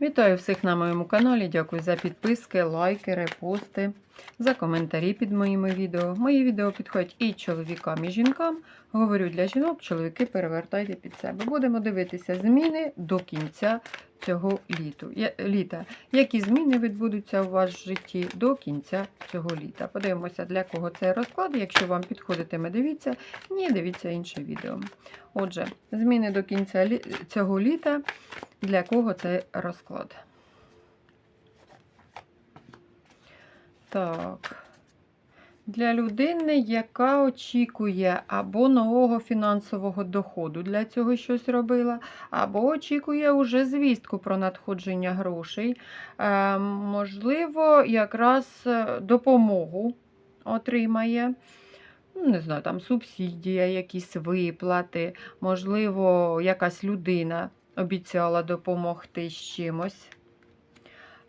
Вітаю всіх на моєму каналі. Дякую за підписки, лайки, репости, за коментарі під моїми відео. Мої відео підходять і чоловікам, і жінкам. Говорю для жінок, чоловіки перевертайте під себе. Будемо дивитися зміни до кінця цього літу. Літа. Які зміни відбудуться у вас в житті до кінця цього літа? Подивимося, для кого цей розклад. Якщо вам підходитиме, дивіться. Ні, дивіться інше відео. Отже, зміни до кінця цього літа. Для кого цей розклад? Так. Для людини, яка очікує або нового фінансового доходу для цього щось робила, або очікує уже звістку про надходження грошей. Е, можливо, якраз е, допомогу отримає. Ну, Не знаю, там субсидія, якісь виплати, можливо, якась людина обіцяла допомогти з чимось.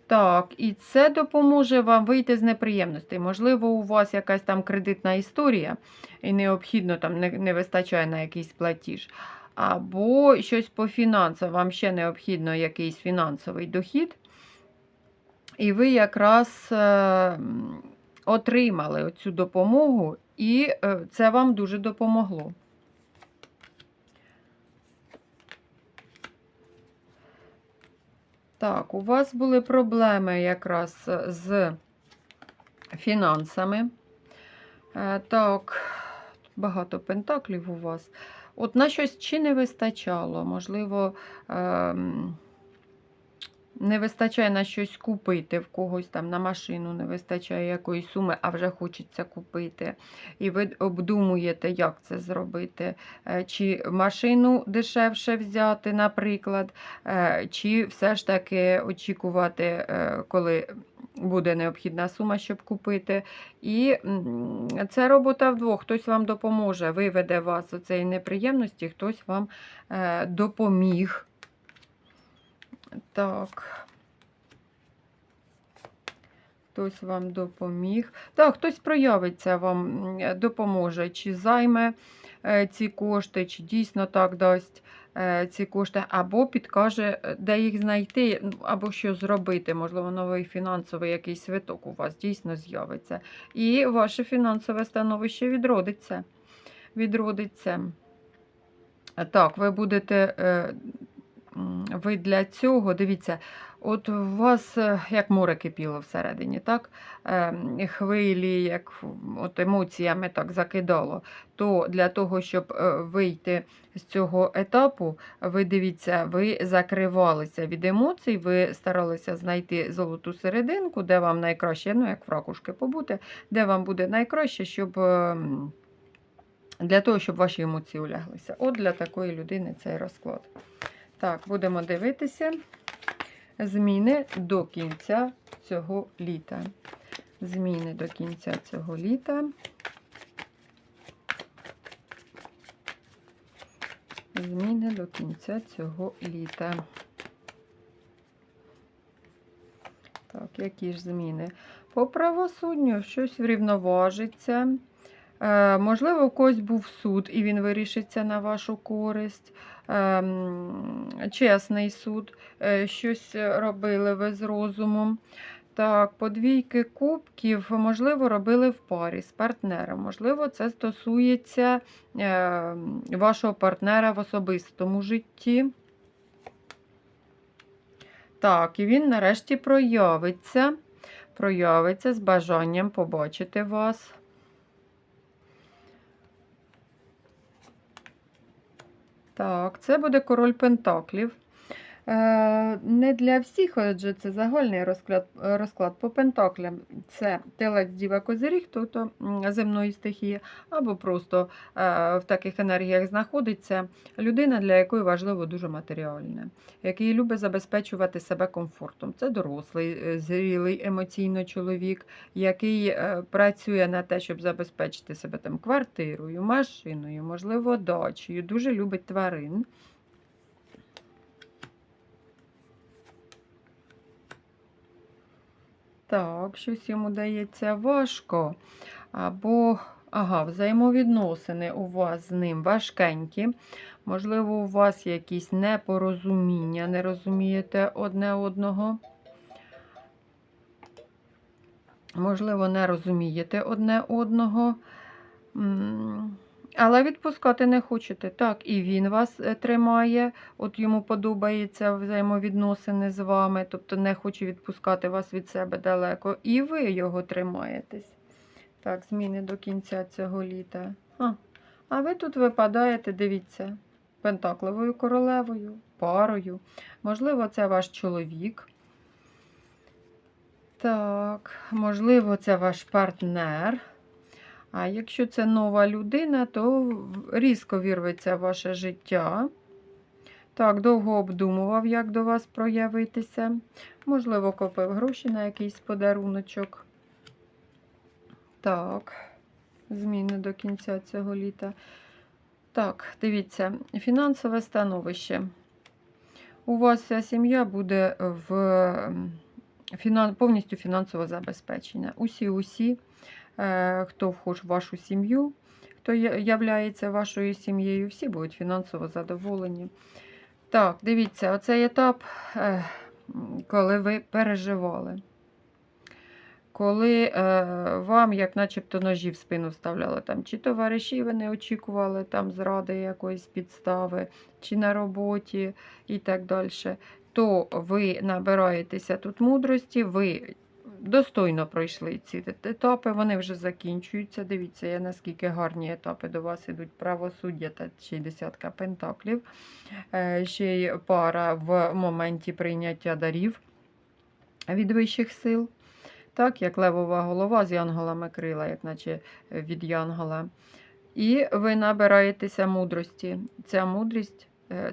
Так, і це допоможе вам вийти з неприємностей. Можливо, у вас якась там кредитна історія, і необхідно там не, не вистачає на якийсь платіж. Або щось по фінансам, вам ще необхідно якийсь фінансовий дохід. І ви якраз е, отримали оцю допомогу, і е, це вам дуже допомогло. Так, у вас були проблеми якраз з фінансами. Е, Так, багато пентаклів у вас. От на щось чи не вистачало, можливо, ем, не вистачає на щось купити, в когось там на машину не вистачає якоїсь суми, а вже хочеться купити. І ви обдумуєте, як це зробити. Е, Чи машину дешевше взяти, наприклад, е, чи все ж таки очікувати, е, коли буде необхідна сума, щоб купити. І це робота вдвох. Хтось вам допоможе, виведе вас з цієї неприємності, хтось вам допоміг. Так. Хтось вам допоміг. Так, хтось проявиться вам, допоможе, чи займе е, ці кошти, чи дійсно так дасть е, ці кошти, або підкаже, е, де їх знайти, ну, або що зробити. Можливо, новий фінансовий якийсь свиток у вас дійсно з'явиться. І ваше фінансове становище відродиться. Відродиться. Так, ви будете. Е, Ви для цього, дивіться, от у вас е, як море кипіло всередині, так? Ем, Хвилі, як от емоціями так закидало. То для того, щоб е, вийти з цього етапу, ви дивіться, ви закривалися від емоцій, ви старалися знайти золоту серединку, де вам найкраще, ну як в ракушки побути, де вам буде найкраще, щоб. Для того, щоб ваші емоції уляглися. От для такої людини цей розклад. Так, будемо дивитися зміни до кінця цього літа. Зміни до кінця цього літа. Зміни до кінця цього літа. Так, які ж зміни? По правосудню щось врівноважиться. Е, можливо, у когось був суд, і він вирішиться на вашу користь. Ем, чесний суд, е, щось робили ви з розумом. Так, подвійки кубків, можливо, робили в парі з партнером. Можливо, це стосується е, вашого партнера в особистому житті. Так, і він нарешті проявиться. Проявиться з бажанням побачити вас. Так, це буде король Пентаклів. Е, не для всіх, адже це загальний розклад, розклад по Пентаклям. Це телець Діва Козиріг, тобто земної стихії, або просто е, в таких енергіях знаходиться людина, для якої важливо дуже матеріальне, який любить забезпечувати себе комфортом. Це дорослий, е, зрілий емоційно чоловік, який працює на те, щоб забезпечити себе там квартирою, машиною, можливо, дачею, дуже любить тварин. Так, щось йому дається важко. Або ага, взаємовідносини у вас з ним важкенькі. Можливо, у вас якісь непорозуміння, не розумієте одне одного. Можливо, не розумієте одне одного. Але відпускати не хочете. Так, і він вас е, тримає, от йому подобається взаємовідносини з вами, тобто не хоче відпускати вас від себе далеко. І ви його тримаєтесь. Так, зміни до кінця цього літа. А, а ви тут випадаєте, дивіться, пентакливою королевою, парою. Можливо, це ваш чоловік. Так, можливо, це ваш партнер. А якщо це нова людина, то різко вірветься ваше життя. Так, довго обдумував, як до вас проявитися. Можливо, копив гроші на якийсь подаруночок. Так, зміни до кінця цього літа. Так, дивіться, фінансове становище. У вас вся сім'я буде в м, фінан... повністю фінансово забезпечена. Усі-усі, хто вхож в вашу сім'ю, хто є- вашою сім'єю, всі будуть фінансово задоволені. Так, дивіться, оцей етап, е, коли ви переживали. Коли е, вам, як начебто, ножі в спину вставляли, там, чи товариші ви не очікували там зради якоїсь підстави, чи на роботі і так далі, то ви набираєтеся тут мудрості, ви достойно пройшли ці етапи, вони вже закінчуються. Дивіться, я наскільки гарні етапи до вас ідуть правосуддя та ще й десятка пентаклів, Е, ще й пара в моменті прийняття дарів від вищих сил. Так, як левова голова з янголами крила, як наче е, від янгола. І ви набираєтеся мудрості. Ця мудрість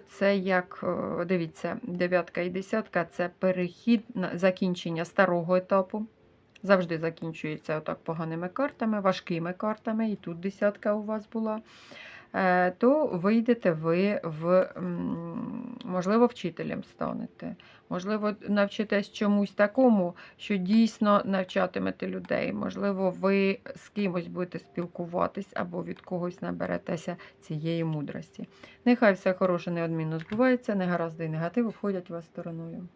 це як, е, дивіться, дев'ятка і десятка це перехід на закінчення старого етапу. Завжди закінчується отак поганими картами, важкими картами, і тут десятка у вас була. Е, То вийдете ви в, можливо, вчителем станете. Можливо, навчитесь чомусь такому, що дійсно навчатимете людей. Можливо, ви з кимось будете спілкуватись або від когось наберетеся цієї мудрості. Нехай все хороше неодмінно збувається, негаразди і негатив обходять вас стороною.